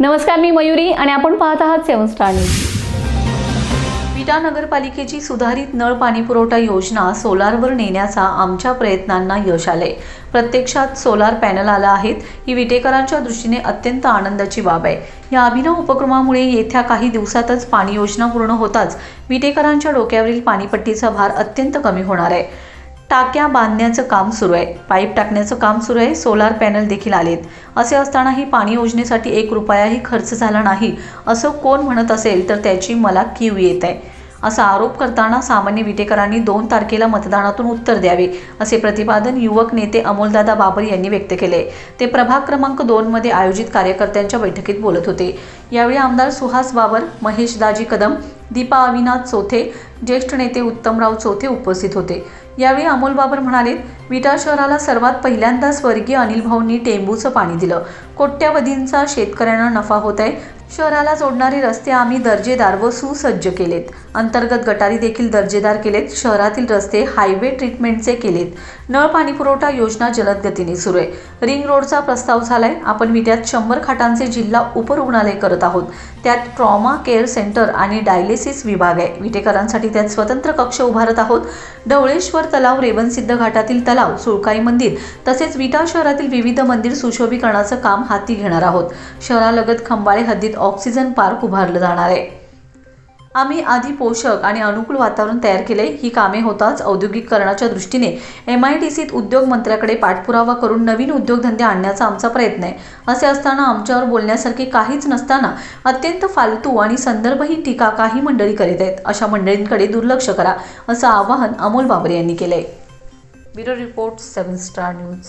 नमस्कार मी मयुरी आणि आपण पाहत आहात सेवन स्टार न्यूज. विटा नगरपालिकेची सुधारित नळ पाणी पुरवठा योजना सोलारवर नेण्याचा आमच्या प्रयत्नांना यश आले प्रत्यक्षात सोलार पॅनल आला आहेत ही विटेकरांच्या दृष्टीने अत्यंत आनंदाची बाब आहे. या अभिनव उपक्रमामुळे येत्या काही दिवसातच पाणी योजना पूर्ण होताच विटेकरांच्या डोक्यावरील पाणीपट्टीचा भार अत्यंत कमी होणार आहे. टाक्या बांधण्याचं काम सुरू आहे. पाईप टाकण्याचं काम सुरू आहे. सोलार पॅनल देखील आलेत. असे असतानाही पाणी योजनेसाठी एक रुपयाही खर्च झाला नाही. असं कोण म्हणत असेल तर त्याची मला कीव येत आहे. असा आरोप करताना सामान्य विटेकरांनी दोन तारखेला मतदानातून उत्तर द्यावे असे प्रतिपादन युवक नेते अमोलदादा बाबर यांनी व्यक्त केले. ते प्रभाग क्रमांक दोनमध्ये आयोजित कार्यकर्त्यांच्या बैठकीत बोलत होते. यावेळी आमदार सुहास बाबर महेश दाजी कदम दीपा अविनाथ चोथे ज्येष्ठ नेते उत्तमराव चौथे उपस्थित होते. यावेळी अमोल बाबर म्हणाले विटा शहराला सर्वात पहिल्यांदा स्वर्गीय अनिल भाऊंनी टेंबूचं पाणी दिलं. कोट्यावधींचा शेतकऱ्यांना नफा होत आहे. शहराला जोडणारे रस्ते आम्ही दर्जेदार व सुसज्ज केलेत. अंतर्गत गटारी देखील दर्जेदार केलेत. शहरातील रस्ते हायवे ट्रीटमेंटचे केलेत. नळ पाणी पुरवठा योजना जलद गतीने सुरू आहे. रिंग रोडचा प्रस्ताव झालाय. आपण विट्यात शंभर खाटांचे जिल्हा उपरुग्णालय करत आहोत. त्यात ट्रॉमा केअर सेंटर आणि डायलिसिस विभाग आहे. विटेकरांसाठी त्यात स्वतंत्र कक्ष उभारत आहोत. ढवळेश्वर तलाव रेवनसिद्ध घाटातील तलाव सुळकाई मंदिर तसेच विटा शहरातील विविध मंदिर सुशोभीकरणाचं काम हाती घेणार आहोत. शहरालगत खंबाळे हद्दीत ऑक्सिजन पार्क उभारलं जाणार आहे. आम्ही आधी पोषक आणि अनुकूल वातावरण तयार केले. ही कामे होताच औद्योगिकरणाच्या दृष्टीने एम आय डी सीत उद्योग मंत्र्याकडे पाठपुरावा करून नवीन उद्योगधंदे आणण्याचा आमचा प्रयत्न आहे. असे असताना आमच्यावर बोलण्यासारखे काहीच नसताना अत्यंत फालतू आणि संदर्भहीन टीका काही मंडळी करीत आहेत. अशा मंडळींकडे दुर्लक्ष करा असं आवाहन अमोल बाबरे यांनी केलंय. Bureau report seven star news.